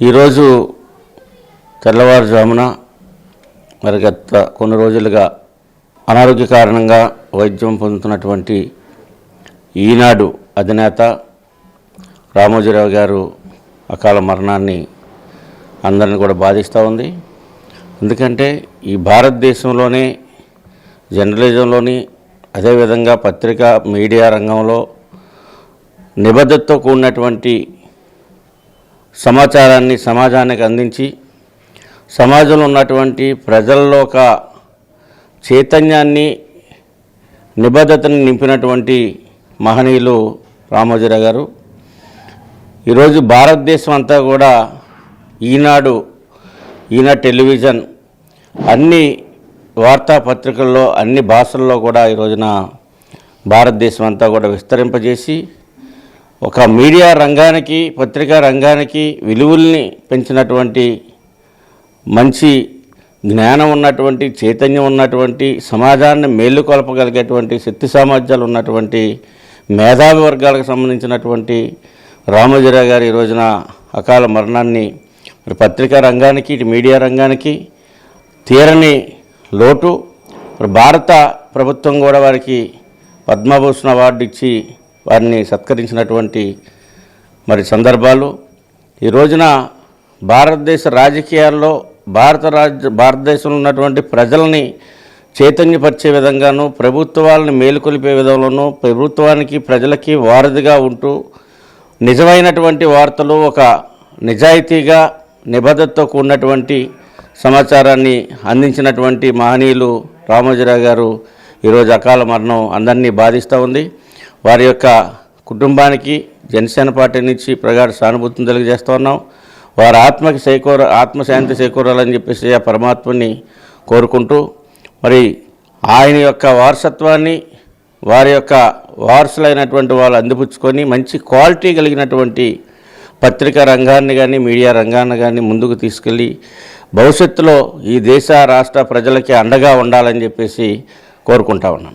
ఈరోజు తెల్లవారుజామున మరి గత కొన్ని రోజులుగా అనారోగ్య కారణంగా వైద్యం పొందుతున్నటువంటి ఈనాడు అధినేత రామోజీరావు గారు అకాల మరణాన్ని అందరిని కూడా బాధిస్తూ ఉంది. ఎందుకంటే ఈ భారతదేశంలోనే జర్నలిజంలోని అదేవిధంగా పత్రికా మీడియా రంగంలో నిబద్ధతతో కూడినటువంటి సమాచారాన్ని సమాజానికి అందించి సమాజంలో ఉన్నటువంటి ప్రజల్లో ఒక చైతన్యాన్ని నిబద్ధతను నింపినటువంటి మహనీయులు రామోజీరావు గారు. ఈరోజు భారతదేశం అంతా కూడా ఈనాడు ఈనాడు టెలివిజన్ అన్ని వార్తాపత్రికల్లో అన్ని భాషల్లో కూడా ఈ రోజున భారతదేశం అంతా కూడా విస్తరింపజేసి ఒక మీడియా రంగానికి పత్రికా రంగానికి విలువల్ని పెంచినటువంటి మంచి జ్ఞానం ఉన్నటువంటి చైతన్యం ఉన్నటువంటి సమాజాన్ని మేలుకొలపగలిగేటువంటి శక్తి సామర్థ్యాలు ఉన్నటువంటి మేధావి వర్గాలకు సంబంధించినటువంటి రామోజీరావు గారు ఈ రోజున అకాల మరణాన్ని మరి పత్రికా రంగానికి ఇటు మీడియా రంగానికి తీరని లోటు. మరి భారత ప్రభుత్వం కూడా వారికి పద్మభూషణ అవార్డు ఇచ్చి వారిని సత్కరించినటువంటి మరి సందర్భాలు. ఈ రోజున భారతదేశ రాజకీయాల్లో భారత రాజ్య భారతదేశంలో ఉన్నటువంటి ప్రజల్ని చైతన్యపరిచే విధంగాను ప్రభుత్వాలను మేలుకొలిపే విధంలోనూ ప్రభుత్వానికి ప్రజలకి వారధిగా ఉంటూ నిజమైనటువంటి వార్తలు ఒక నిజాయితీగా నిబద్ధతతో కూడినటువంటి సమాచారాన్ని అందించినటువంటి మహనీయులు రామోజీరావు గారు ఈరోజు అకాల మరణం అందరినీ బాధిస్తూ ఉంది. వారి యొక్క కుటుంబానికి జనసేన పార్టీ నుంచి ప్రగాఢ సానుభూతిని తెలియజేస్తూ ఉన్నాం. వారి ఆత్మకి చేకూర ఆత్మశాంతి చేకూరాలని చెప్పేసి ఆ పరమాత్మని కోరుకుంటూ మరి ఆయన యొక్క వారసత్వాన్ని వారి యొక్క వారసులైనటువంటి వాళ్ళు అందిపుచ్చుకొని మంచి క్వాలిటీ కలిగినటువంటి పత్రికా రంగాన్ని కానీ మీడియా రంగాన్ని కానీ ముందుకు తీసుకెళ్ళి భవిష్యత్తులో ఈ దేశ రాష్ట్ర ప్రజలకి అండగా ఉండాలని చెప్పేసి కోరుకుంటా ఉన్నాం.